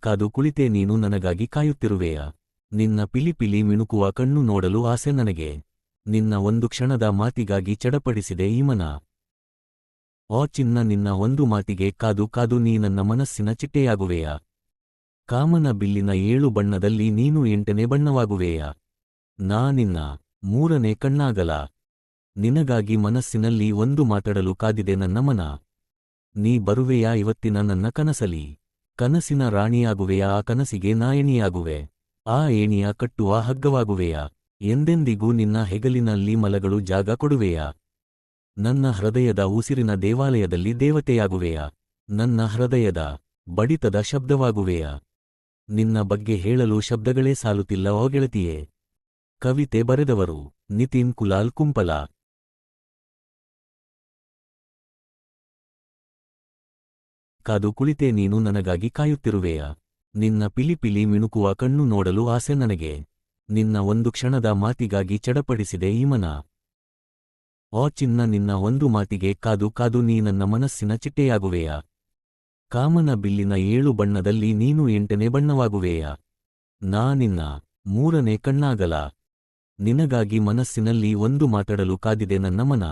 ಕಾದು ಕುಳಿತೆ ನೀನು ನನಗಾಗಿ ಕಾಯುತ್ತಿರುವೆಯ. ನಿನ್ನ ಪಿಲಿಪಿಲಿ ಮಿಣುಕುವ ಕಣ್ಣು ನೋಡಲು ಆಸೆ ನನಗೆ. ನಿನ್ನ ಒಂದು ಕ್ಷಣದ ಮಾತಿಗಾಗಿ ಚಡಪಡಿಸಿದೆ ಈ ಮನ ಆ ಚಿನ್ನ ನಿನ್ನ ಒಂದು ಮಾತಿಗೆ ಕಾದು ಕಾದು ನೀ ನನ್ನ ಮನಸ್ಸಿನ ಚಿಟ್ಟೆಯಾಗುವೆಯ. ಕಾಮನ ಬಿಲ್ಲಿನ ಏಳು ಬಣ್ಣದಲ್ಲಿ ನೀನು ಎಂಟನೇ ಬಣ್ಣವಾಗುವೆಯ. ನಾ ನಿನ್ನ ಮೂರನೇ ಕಣ್ಣಾಗಲ. ನಿನಗಾಗಿ ಮನಸ್ಸಿನಲ್ಲಿ ಒಂದು ಮಾತಾಡಲು ಕಾದಿದೆ ನನ್ನ ಮನ. ನೀ ಬರುವೆಯಾ ಇವತ್ತಿನ ನನ್ನ ಕನಸಲಿ. ಕನಸಿನ ರಾಣಿಯಾಗುವೆಯಾ, ಆ ಕನಸಿಗೆ ನಾಯಣಿಯಾಗುವೆ. ಆ ಏಣಿಯ ಕಟ್ಟುವ ಹಗ್ಗವಾಗುವೆಯ, ಎಂದೆಂದಿಗೂ ನಿನ್ನ ಹೆಗಲಿನಲ್ಲಿ ಮಲಗಳು ಜಾಗ ಕೊಡುವೆಯ. ನನ್ನ ಹೃದಯದ ಉಸಿರಿನ ದೇವಾಲಯದಲ್ಲಿ ದೇವತೆಯಾಗುವೆಯ, ನನ್ನ ಹೃದಯದ ಬಡಿತದ ಶಬ್ದವಾಗುವೆಯ. ನಿನ್ನ ಬಗ್ಗೆ ಹೇಳಲು ಶಬ್ದಗಳೇ ಸಾಲುತ್ತಿಲ್ಲ ಗೆಳತಿಯೇ. ಕವಿತೆ ಬರೆದವರು ನಿತಿನ್ ಕುಲಾಲ್ ಕುಂಪಲ. ಕಾದು ಕುಳಿತೆ ನೀನು ನನಗಾಗಿ ಕಾಯುತ್ತಿರುವೆಯ? ನಿನ್ನ ಪಿಲಿಪಿಲಿ ಮಿಣುಕುವ ಕಣ್ಣು ನೋಡಲು ಆಸೆ ನನಗೆ. ನಿನ್ನ ಒಂದು ಕ್ಷಣದ ಮಾತಿಗಾಗಿ ಚಡಪಡಿಸಿದೆ ಈ ಮನ ಓ ಚಿನ್ನ ನಿನ್ನ ಒಂದು ಮಾತಿಗೆ ಕಾದು ಕಾದು ನೀ ನನ್ನ ಮನಸ್ಸಿನ ಚಿಟ್ಟೆಯಾಗುವೆಯ? ಕಾಮನ ಬಿಲ್ಲಿನ ಏಳು ಬಣ್ಣದಲ್ಲಿ ನೀನು ಎಂಟನೇ ಬಣ್ಣವಾಗುವೆಯ? ನಾ ನಿನ್ನ ಮೂರನೇ ಕಣ್ಣಾಗಲ. ನಿನಗಾಗಿ ಮನಸ್ಸಿನಲ್ಲಿ ಒಂದು ಮಾತಾಡಲು ಕಾದಿದೆ ನನ್ನ ಮನ.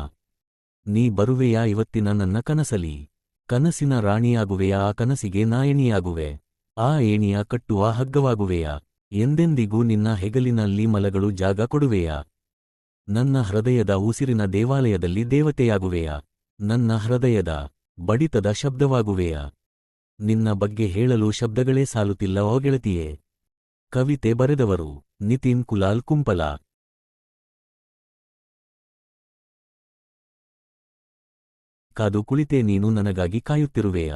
ನೀ ಬರುವೆಯಾ ಇವತ್ತಿನ ನನ್ನ ಕನಸಲಿ? ಕನಸಿನ ರಾಣಿಯಾಗುವೆಯಾ, ಆ ಕನಸಿಗೆ ನಾಯಣಿಯಾಗುವೆ. ಆ ಏಣಿಯ ಕಟ್ಟುವ ಹಗ್ಗವಾಗುವೆಯಾ, ಎಂದೆಂದಿಗೂ ನಿನ್ನ ಹೆಗಲಿನಲ್ಲಿ ಮಲಗಳು ಜಾಗ ಕೊಡುವೆಯಾ. ನನ್ನ ಹೃದಯದ ಉಸಿರಿನ ದೇವಾಲಯದಲ್ಲಿ ದೇವತೆಯಾಗುವೆಯಾ, ನನ್ನ ಹೃದಯದ ಬಡಿತದ ಶಬ್ದವಾಗುವೆಯಾ. ನಿನ್ನ ಬಗ್ಗೆ ಹೇಳಲು ಶಬ್ದಗಳೇ ಸಾಲುತ್ತಿಲ್ಲ ಗೆಳತಿಯೇ. ಕವಿತೆ ಬರೆದವರು ನಿತಿನ್ ಕುಲಾಲ್ ಕುಂಪಲ. ಕಾದು ಕುಳಿತೆ ನೀನು ನನಗಾಗಿ ಕಾಯುತ್ತಿರುವೆಯ?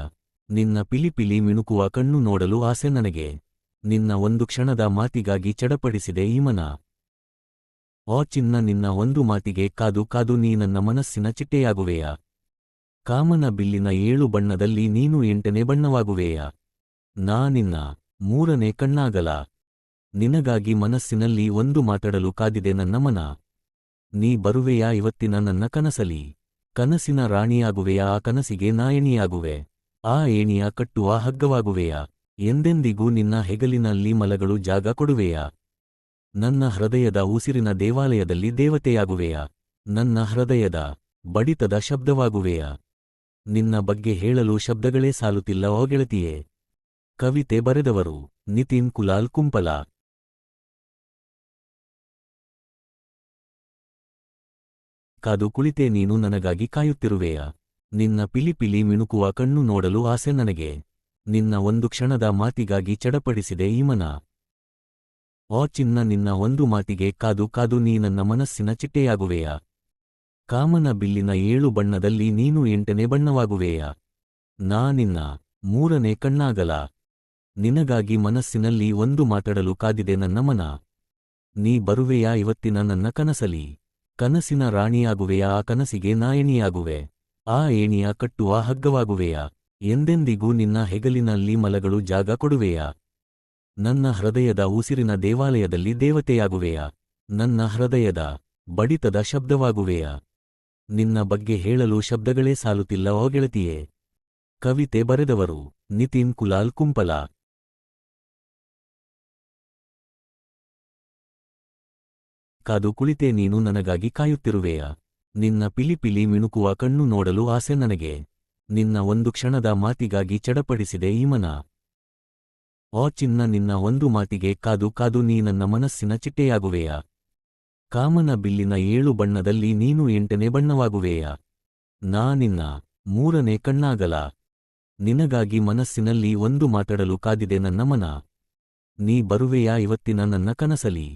ನಿನ್ನ ಪಿಲಿಪಿಲಿ ಮಿಣುಕುವ ಕಣ್ಣು ನೋಡಲು ಆಸೆ ನನಗೆ. ನಿನ್ನ ಒಂದು ಕ್ಷಣದ ಮಾತಿಗಾಗಿ ಚಡಪಡಿಸಿದೆ ಈ ಮನ ಓ ಚಿನ್ನ ನಿನ್ನ ಒಂದು ಮಾತಿಗೆ ಕಾದು ಕಾದು ನೀ ನನ್ನ ಮನಸ್ಸಿನ ಚಿಟ್ಟೆಯಾಗುವೆಯ? ಕಾಮನ ಬಿಲ್ಲಿನ ಏಳು ಬಣ್ಣದಲ್ಲಿ ನೀನು ಎಂಟನೇ ಬಣ್ಣವಾಗುವೆಯ? ನಾ ನಿನ್ನ ಮೂರನೇ ಕಣ್ಣಾಗಲ. ನಿನಗಾಗಿ ಮನಸ್ಸಿನಲ್ಲಿ ಒಂದು ಮಾತಾಡಲು ಕಾದಿದೆ ನನ್ನ ಮನ. ನೀ ಬರುವೆಯಾ ಇವತ್ತಿನ ನನ್ನ ಕನಸಲಿ? ಕನಸಿನ ರಾಣಿಯಾಗುವೆಯಾ ಆ ಕನಸಿಗೆ ನಾಯಣಿಯಾಗುವೆ. ಆ ಏಣಿಯ ಕಟ್ಟುವ ಹಗ್ಗವಾಗುವೆಯಾ, ಎಂದೆಂದಿಗೂ ನಿನ್ನ ಹೆಗಲಿನಲ್ಲಿ ಮಲಗಳು ಜಾಗ ಕೊಡುವೆಯಾ. ನನ್ನ ಹೃದಯದ ಉಸಿರಿನ ದೇವಾಲಯದಲ್ಲಿ ದೇವತೆಯಾಗುವೆಯಾ, ನನ್ನ ಹೃದಯದ ಬಡಿತದ ಶಬ್ದವಾಗುವೆಯಾ. ನಿನ್ನ ಬಗ್ಗೆ ಹೇಳಲು ಶಬ್ದಗಳೇ ಸಾಲುತ್ತಿಲ್ಲ ಗೆಳತಿಯೇ. ಕವಿತೆ ಬರೆದವರು ನಿತಿನ್ ಕುಲಾಲ್ ಕುಂಪಲ. ಕಾದು ಕುಳಿತೆ ನೀನು ನನಗಾಗಿ ಕಾಯುತ್ತಿರುವೆಯ. ನಿನ್ನ ಪಿಲಿಪಿಲಿ ಮಿಣುಕುವ ಕಣ್ಣು ನೋಡಲು ಆಸೆ ನನಗೆ. ನಿನ್ನ ಒಂದು ಕ್ಷಣದ ಮಾತಿಗಾಗಿ ಚಡಪಡಿಸಿದೆ ಈ ಮನ ಓ ಚಿನ್ನ ನಿನ್ನ ಒಂದು ಮಾತಿಗೆ ಕಾದು ಕಾದು ನೀ ನನ್ನ ಮನಸ್ಸಿನ ಚಿಟ್ಟೆಯಾಗುವೆಯ. ಕಾಮನ ಬಿಲ್ಲಿನ ಏಳು ಬಣ್ಣದಲ್ಲಿ ನೀನು ಎಂಟನೇ ಬಣ್ಣವಾಗುವೆಯ. ನಾ ನಿನ್ನ ಮೂರನೇ ಕಣ್ಣಾಗಲ. ನಿನಗಾಗಿ ಮನಸ್ಸಿನಲ್ಲಿ ಒಂದು ಮಾತಾಡಲು ಕಾದಿದೆ ನನ್ನ ಮನ. ನೀ ಬರುವೆಯಾ ಇವತ್ತಿನ ನನ್ನ ಕನಸಲಿ. ಕನಸಿನ ರಾಣಿಯಾಗುವೆಯಾ ಆ ಕನಸಿಗೆ ನಾಯಣಿಯಾಗುವೆ. ಆ ಏಣಿಯ ಕಟ್ಟುವ ಹಗ್ಗವಾಗುವೆಯಾ, ಎಂದೆಂದಿಗೂ ನಿನ್ನ ಹೆಗಲಿನಲ್ಲಿ ಮಲಗಳು ಜಾಗ ಕೊಡುವೆಯಾ. ನನ್ನ ಹೃದಯದ ಉಸಿರಿನ ದೇವಾಲಯದಲ್ಲಿ ದೇವತೆಯಾಗುವೆಯಾ, ನನ್ನ ಹೃದಯದ ಬಡಿತದ ಶಬ್ದವಾಗುವೆಯಾ. ನಿನ್ನ ಬಗ್ಗೆ ಹೇಳಲು ಶಬ್ದಗಳೇ ಸಾಲುತ್ತಿಲ್ಲ ಗೆಳತಿಯೇ. ಕವಿತೆ ಬರೆದವರು ನಿತಿನ್ ಕುಲಾಲ್ ಕುಂಪಲ. ಕಾದು ಕುಳಿತೆ ನೀನು ನನಗಾಗಿ ಕಾಯುತ್ತಿರುವೆಯ? ನಿನ್ನ ಪಿಲಿಪಿಲಿ ಮಿಣುಕುವ ಕಣ್ಣು ನೋಡಲು ಆಸೆ ನನಗೆ. ನಿನ್ನ ಒಂದು ಕ್ಷಣದ ಮಾತಿಗಾಗಿ ಚಡಪಡಿಸಿದೆ ಈ ಮನ ಓ ಚಿನ್ನ ನಿನ್ನ ಒಂದು ಮಾತಿಗೆ ಕಾದು ಕಾದು ನೀ ನನ್ನ ಮನಸ್ಸಿನ ಚಿಟ್ಟೆಯಾಗುವೆಯ? ಕಾಮನ ಬಿಲ್ಲಿನ ಏಳು ಬಣ್ಣದಲ್ಲಿ ನೀನು ಎಂಟನೇ ಬಣ್ಣವಾಗುವೆಯ? ನಾ ನಿನ್ನ ಮೂರನೇ ಕಣ್ಣಾಗಲ? ನಿನಗಾಗಿ ಮನಸ್ಸಿನಲ್ಲಿ ಒಂದು ಮಾತಾಡಲು ಕಾದಿದೆ ನನ್ನ ಮನ. ನೀ ಬರುವೆಯಾ ಇವತ್ತಿನ ನನ್ನ ಕನಸಲಿ?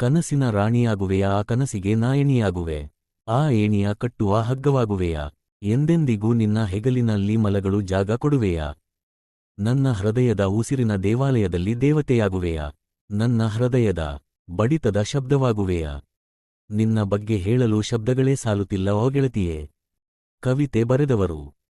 ಕನಸಿನ ರಾಣಿಯಾಗುವೆಯಾ ಆ ಕನಸಿಗೆ ನಾಯಣಿಯಾಗುವೆ. ಆ ಏಣಿಯ ಕಟ್ಟುವ ಹಗ್ಗವಾಗುವೆಯಾ, ಎಂದೆಂದಿಗೂ ನಿನ್ನ ಹೆಗಲಿನಲ್ಲಿ ಮಲಗಳು ಜಾಗ ಕೊಡುವೆಯಾ. ನನ್ನ ಹೃದಯದ ಉಸಿರಿನ ದೇವಾಲಯದಲ್ಲಿ ದೇವತೆಯಾಗುವೆಯಾ, ನನ್ನ ಹೃದಯದ ಬಡಿತದ ಶಬ್ದವಾಗುವೆಯಾ. ನಿನ್ನ ಬಗ್ಗೆ ಹೇಳಲು ಶಬ್ದಗಳೇ ಸಾಲುತ್ತಿಲ್ಲ ಗೆಳತಿಯೇ. ಕವಿತೆ ಬರೆದವರು.